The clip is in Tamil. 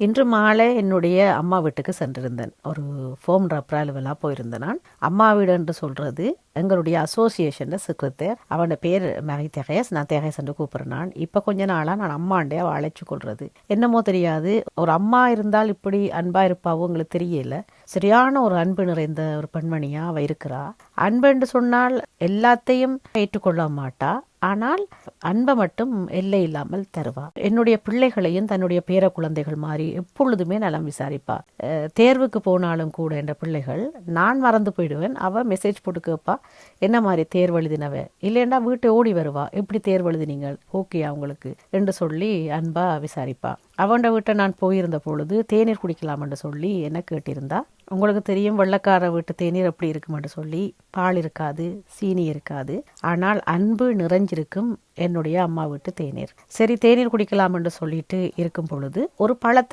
இன்று மாலை என்னுடைய அம்மா வீட்டுக்கு சென்றிருந்தேன். ஒரு ஃபோம் ரப்ராலுவலாக போயிருந்தேன் நான் அம்மா வீடு என்று சொல்கிறது எங்களுடைய அசோசியேஷனில் செக்ரட்டரி அவனோட பேர் மேரி தெகேஸ் நான் தெகேஸ் என்று கூப்பிட்றேன் நான் இப்போ கொஞ்ச நாளாக நான் அம்மாண்டே அவள் அழைச்சி கொள்வது என்னமோ தெரியாது. ஒரு அம்மா இருந்தால் இப்படி அன்பாக இருப்பாவோ உங்களுக்கு தெரியல. சரியான ஒரு அன்பு நிறைந்த ஒரு பெண்மணியாக அவள் இருக்கிறா. அன்புன்னு சொன்னால் எல்லாத்தையும் ஏற்றுக்கொள்ள மாட்டா. ஆனால் அன்பை மட்டும் எல்லை இல்லாமல் தருவார் என்னுடைய பிள்ளைகளையும் தன்னுடைய பேர குழந்தைகள் மாதிரி எப்பொழுதுமே நலம் விசாரிப்பார் தேர்வுக்கு போனாலும் கூட என்ற பிள்ளைகள் நான் மறந்து போயிடுவேன் அவள் மெசேஜ் போட்டு கேட்பா. என்ன மாதிரி தேர்வு எழுதினவ? இல்லைன்னா வீட்டை ஓடி வருவா. எப்படி தேர்வு எழுதினீங்க ஓகே அவங்களுக்கு என்று சொல்லி அன்பா விசாரிப்பா. அவன்ட வீட்டை நான் போயிருந்த பொழுது தேநீர் குடிக்கலாம் என்று சொல்லி என்ன கேட்டிருந்தா. உங்களுக்கு தெரியும் வெள்ளக்கார வீட்டு தேநீர் எப்படி இருக்குமென்று சொல்லி பால் இருக்காது சீனி இருக்காது. ஆனால் அன்பு நிறைஞ்ச நிறைஞ்சிருக்கும் என்னுடைய அம்மா வீட்டு தேநீர். சரி தேநீர் குடிக்கலாம் என்று சொல்லிட்டு இருக்கும் பொழுது ஒரு பழத்தை